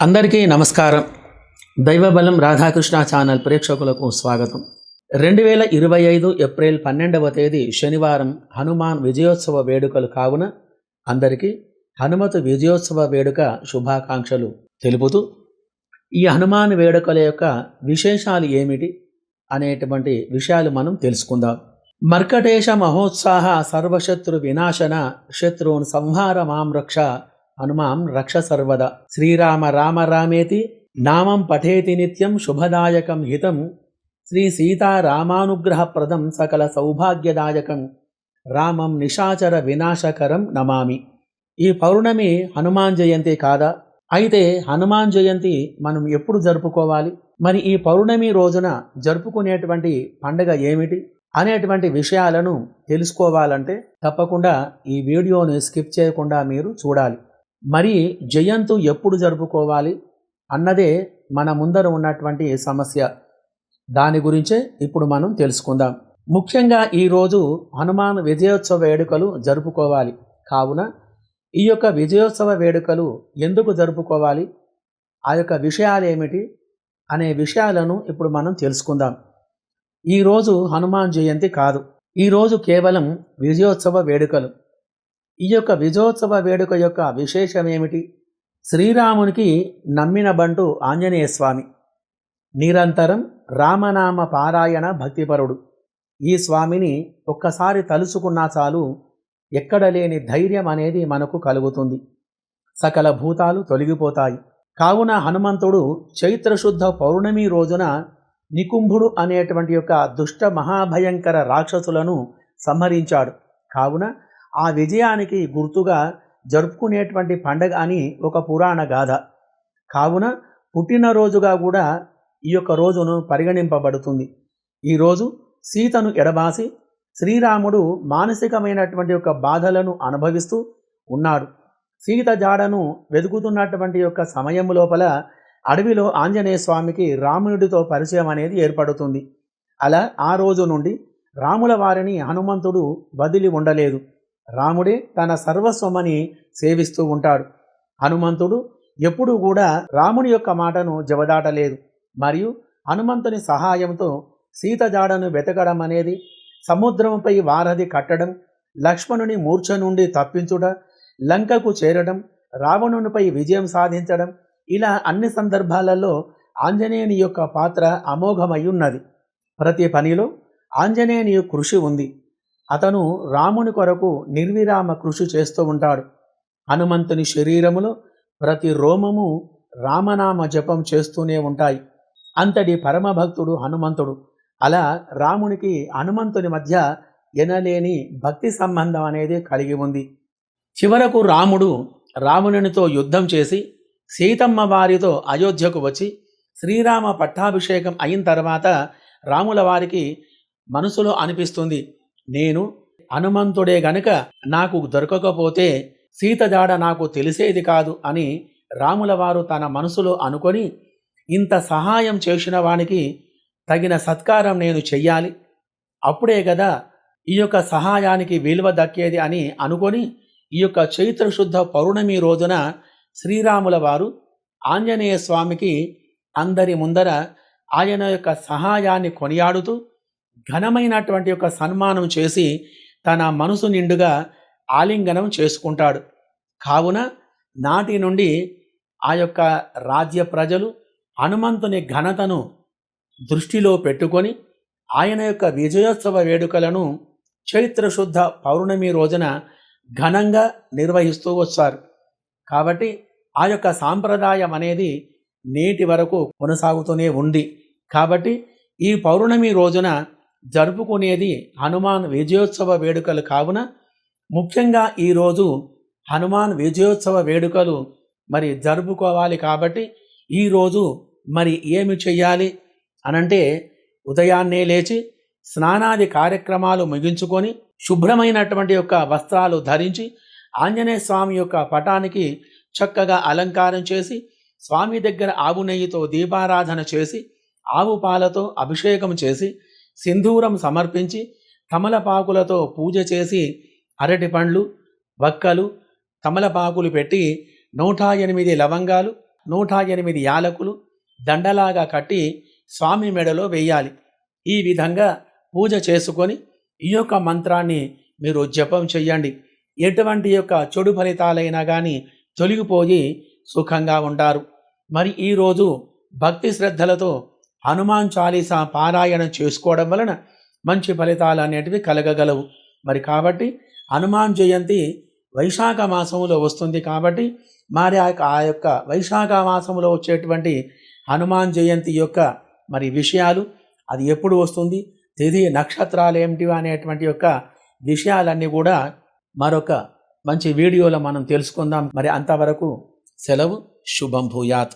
అందరికీ నమస్కారం. దైవబలం రాధాకృష్ణ ఛానల్ ప్రేక్షకులకు స్వాగతం. రెండు వేల ఇరవై ఐదు ఏప్రిల్ పన్నెండవ తేదీ శనివారం హనుమాన్ విజయోత్సవ వేడుకలు కావున అందరికీ హనుమతు విజయోత్సవ వేడుక శుభాకాంక్షలు తెలుపుతూ ఈ హనుమాన్ వేడుకల యొక్క విశేషాలు ఏమిటి అనేటువంటి విషయాలు మనం తెలుసుకుందాం. మర్కటేశ మహోత్సాహ సర్వశత్రు వినాశన శత్రువున్ సంహార మాం రక్ష హనుమాం రక్ష సర్వద. శ్రీరామ రామ రామేతి నామం పఠేతి నిత్యం శుభదాయకం హితం. శ్రీ సీతారామానుగ్రహప్రదం సకల సౌభాగ్యదాయకం. రామం నిశాచర వినాశకరం నమామి. ఈ పౌర్ణమి హనుమాన్ జయంతి కాదా? అయితే హనుమాన్ జయంతి మనం ఎప్పుడు జరుపుకోవాలి? మరి ఈ పౌర్ణమి రోజున జరుపుకునేటువంటి పండుగ ఏమిటి? అనేటువంటి విషయాలను తెలుసుకోవాలంటే తప్పకుండా ఈ వీడియోని స్కిప్ చేయకుండా మీరు చూడాలి. మరి జయంతు ఎప్పుడు జరుపుకోవాలి అన్నదే మన ముందర ఉన్నటువంటి సమస్య. దాని గురించే ఇప్పుడు మనం తెలుసుకుందాం. ముఖ్యంగా ఈరోజు హనుమాన్ విజయోత్సవ వేడుకలు జరుపుకోవాలి. కావున ఈ యొక్క విజయోత్సవ వేడుకలు ఎందుకు జరుపుకోవాలి? ఆ యొక్క విషయాలు ఏమిటి? అనే విషయాలను ఇప్పుడు మనం తెలుసుకుందాం. ఈరోజు హనుమాన్ జయంతి కాదు. ఈరోజు కేవలం విజయోత్సవ వేడుకలు. ఈ యొక్క విజయోత్సవ వేడుక యొక్క విశేషమేమిటి శ్రీరామునికి నమ్మిన బంటు ఆంజనేయ స్వామి. నిరంతరం రామనామ పారాయణ భక్తిపరుడు. ఈ స్వామిని ఒక్కసారి తలుసుకున్నా చాలు ఎక్కడ లేని ధైర్యం అనేది మనకు కలుగుతుంది. సకల భూతాలు తొలగిపోతాయి. కావున హనుమంతుడు చైత్రశుద్ధ పౌర్ణమి రోజున నికుంభుడు అనేటువంటి యొక్క దుష్ట మహాభయంకర రాక్షసులను సంహరించాడు. కావున ఆ విజయానికి గుర్తుగా జరుపుకునేటువంటి పండగ అని ఒక పురాణ గాథ. కావున పుట్టినరోజుగా కూడా ఈ యొక్క రోజును పరిగణింపబడుతుంది. ఈరోజు సీతను ఎడబాసి శ్రీరాముడు మానసికమైనటువంటి యొక్క బాధలను అనుభవిస్తూ ఉన్నాడు. సీత జాడను వెతుకుతున్నటువంటి యొక్క సమయం లోపల అడవిలో ఆంజనేయ స్వామికి రాముడితో పరిచయం అనేది ఏర్పడుతుంది. అలా ఆ రోజు నుండి రాముల వారిని హనుమంతుడు వదిలి ఉండలేదు. రాముడే తన సర్వస్వమని సేవిస్తూ ఉంటాడు. హనుమంతుడు ఎప్పుడూ కూడా రాముని యొక్క మాటను జవదాటలేదు. మరియు హనుమంతుని సహాయంతో సీత జాడను వెతకడం అనేది సముద్రంపై వారధి కట్టడం లక్ష్మణుని మూర్ఛ నుండి తప్పించుట లంకకు చేరడం రావణునిపై విజయం సాధించడం ఇలా అన్ని సందర్భాలలో ఆంజనేయుని యొక్క పాత్ర అమోఘమై ఉన్నది. ప్రతి పనిలో ఆంజనేయుని కృషి ఉంది. అతను రాముని కొరకు నిర్విరామ కృషి చేస్తూ ఉంటాడు. హనుమంతుని శరీరములో ప్రతి రోమము రామనామ జపం చేస్తూనే ఉంటాయి. అంతటి పరమభక్తుడు హనుమంతుడు. అలా రామునికి హనుమంతుని మధ్య ఎనలేని భక్తి సంబంధం అనేది కలిగి ఉంది. చివరకు రాముడు రావణునితో యుద్ధం చేసి సీతమ్మ వారితో అయోధ్యకు వచ్చి శ్రీరామ పట్టాభిషేకం అయిన తర్వాత రాముల వారికి మనసులో అనిపిస్తుంది. నేను హనుమంతుడే గనుక నాకు దొరకకపోతే సీత జాడ నాకు తెలిసేది కాదు అని రాముల వారు తన మనసులో అనుకొని ఇంత సహాయం చేసిన వానికి తగిన సత్కారం నేను చెయ్యాలి. అప్పుడే కదా ఈ యొక్క సహాయానికి విలువ దక్కేది అని అనుకొని ఈ యొక్క చైత్రశుద్ధ పౌర్ణమి రోజున శ్రీరాముల వారు ఆంజనేయ స్వామికి అందరి ముందర ఆయన యొక్క సహాయాన్ని కొనియాడుతూ ఘనమైనటువంటి యొక్క సన్మానం చేసి తన మనసు నిండుగా ఆలింగనం చేసుకుంటాడు. కావున నాటి నుండి ఆ యొక్క రాజ్య ప్రజలు హనుమంతుని ఘనతను దృష్టిలో పెట్టుకొని ఆయన యొక్క విజయోత్సవ వేడుకలను చైత్రశుద్ధ పౌర్ణమి రోజున ఘనంగా నిర్వహిస్తూ వచ్చారు కాబట్టి ఆ యొక్క సాంప్రదాయం అనేది నేటి వరకు కొనసాగుతూనే ఉంది. కాబట్టి ఈ పౌర్ణమి రోజున జరుపుకునేది హనుమాన్ విజయోత్సవ వేడుకలు కావున. ముఖ్యంగా ఈరోజు హనుమాన్ విజయోత్సవ వేడుకలు మరి జరుపుకోవాలి కాబట్టి ఈరోజు మరి ఏమి చెయ్యాలి అనంటే ఉదయాన్నే లేచి స్నానాది కార్యక్రమాలు ముగించుకొని శుభ్రమైనటువంటి యొక్క వస్త్రాలు ధరించి ఆంజనేయ స్వామి యొక్క పటానికి చక్కగా అలంకారం చేసి స్వామి దగ్గర ఆవు నెయ్యితో దీపారాధన చేసి ఆవు పాలతో అభిషేకం చేసి సింధూరం సమర్పించి తమలపాకులతో పూజ చేసి అరటి పండ్లు వక్కలు తమలపాకులు పెట్టి నూట ఎనిమిది లవంగాలు నూట ఎనిమిది యాలకులు దండలాగా కట్టి స్వామి మెడలో వేయాలి. ఈ విధంగా పూజ చేసుకొని ఈ యొక్క మంత్రాన్ని మీరు జపం చెయ్యండి. ఎటువంటి యొక్క చెడు ఫలితాలైనా కానీ తొలగిపోయి సుఖంగా ఉంటారు. మరి ఈరోజు భక్తి శ్రద్ధలతో హనుమాన్ చాలీసా పారాయణం చేసుకోవడం వలన మంచి ఫలితాలు అనేటివి కలగగలవు. మరి కాబట్టి హనుమాన్ జయంతి వైశాఖ మాసంలో వస్తుంది కాబట్టి మరి ఆ యొక్క ఆ యొక్క వైశాఖ మాసంలో వచ్చేటువంటి హనుమాన్ జయంతి యొక్క మరి విషయాలు అది ఎప్పుడు వస్తుంది తిథి నక్షత్రాలు ఏమిటి అనేటువంటి యొక్క విషయాలన్నీ కూడా మరొక మంచి వీడియోలో మనం తెలుసుకుందాం. మరి అంతవరకు సెలవు శుభం భూయాత్.